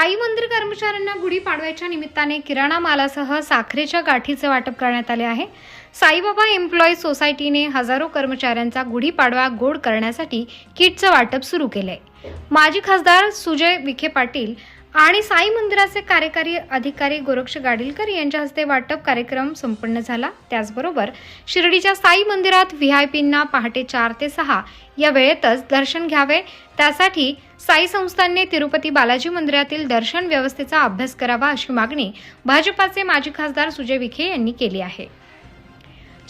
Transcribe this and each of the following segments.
साई मंदिर कर्मचाऱ्यांना गुढीपाडव्याच्या निमित्ताने किराणा मालासह साखरेच्या गाठीचे वाटप करण्यात आले आहे. साईबाबा एम्प्लॉई सोसायटीने हजारो कर्मचाऱ्यांचा गुढीपाडवा गोड करण्यासाठी किटचं वाटप सुरू केलंय. माजी खासदार सुजय विखे पाटील आणि साई मंदिराचे कार्यकारी अधिकारी गोरक्ष गाडीलकर यांच्या हस्ते वाटप कार्यक्रम संपन्न झाला. त्याचबरोबर शिर्डीच्या साई मंदिरात व्ही आय पींना पहाटे चार ते सहा या वेळेतच दर्शन घ्यावे. त्यासाठी साई संस्थांनी तिरुपती बालाजी मंदिरातील दर्शन व्यवस्थेचा अभ्यास करावा अशी मागणी भाजपाचे माजी खासदार सुजय विखे यांनी केली आहे.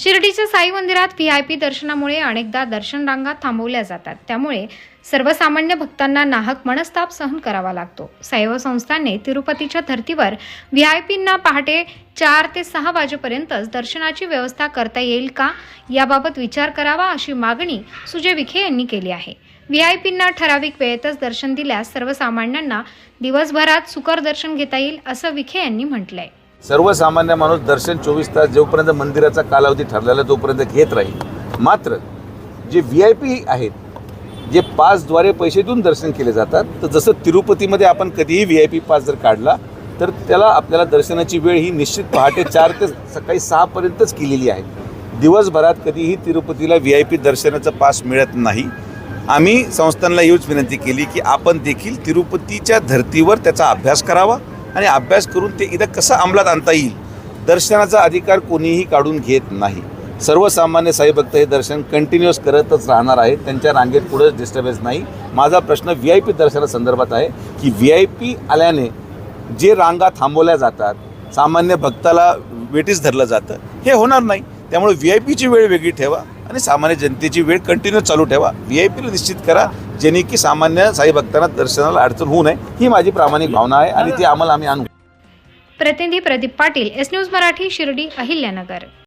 शिर्डीच्या साई मंदिरात व्ही आय पी दर्शनामुळे अनेकदा दर्शन रांगा थांबवल्या जातात. त्यामुळे सर्वसामान्य भक्तांना नाहक मनस्ताप सहन करावा लागतो. साईव संस्थांनी तिरुपतीच्या धर्तीवर व्ही आय पींना पहाटे चार ते सहा वाजेपर्यंतच दर्शनाची व्यवस्था करता येईल का याबाबत विचार करावा अशी मागणी सुजय विखे यांनी केली आहे. व्ही आय पींना ठराविक वेळेतच दर्शन दिल्यास सर्वसामान्यांना दिवसभरात सुकर दर्शन घेता येईल असं विखे यांनी म्हटलंय. सर्वसामान्य माणूस दर्शन चोवीस तास जोपर्यंत मंदिराचा कालावधी ठरलेला तोपर्यंत घेत राहील. मात्र जे व्ही आय पी आहेत जे पासद्वारे पैसे देऊन दर्शन केले जातात तर जसं तिरुपतीमध्ये आपण कधीही व्ही आय पी पास जर काढला तर त्याला आपल्याला दर्शनाची वेळ ही निश्चित पहाटे चार ते सकाळी सहापर्यंतच केलेली आहे. दिवसभरात कधीही तिरुपतीला व्ही आय पी दर्शनाचा पास मिळत नाही. आम्ही संस्थांना हीच विनंती केली की आपण देखील तिरुपतीच्या धर्तीवर त्याचा अभ्यास करावा. आणि अभ्यास करून ते इथं कसं अंमलात आणता येईल? दर्शनाचा अधिकार कोणीही काढून घेत नाही. सर्वसामान्य साईभक्त हे दर्शन कंटिन्युअस करतच राहणार आहेत. त्यांच्या रांगेत पुढेच डिस्टर्बन्स नाही. माझा प्रश्न व्ही आय पी दर्शनासंदर्भात आहे की व्ही आय पी आल्याने जे रांगा थांबवल्या जातात सामान्य भक्ताला वेटीस धरलं जातं हे होणार नाही. त्यामुळे व्ही आय पीची वेळ वेगळी ठेवा आणि सामान्य जनतेची वेळ कंटिन्यू चालू ठेवा. व्ही आय पीला निश्चित करा. जेणे की सामान्य साई भक्तांना दर्शनाला अडचण होऊ नये ही माझी प्रामाणिक भावना आहे आणि ती आम्हाला आम्ही आणू प्रतिनिधी प्रदीप पाटील एस न्यूज मराठी शिर्डी अहिल्यानगर.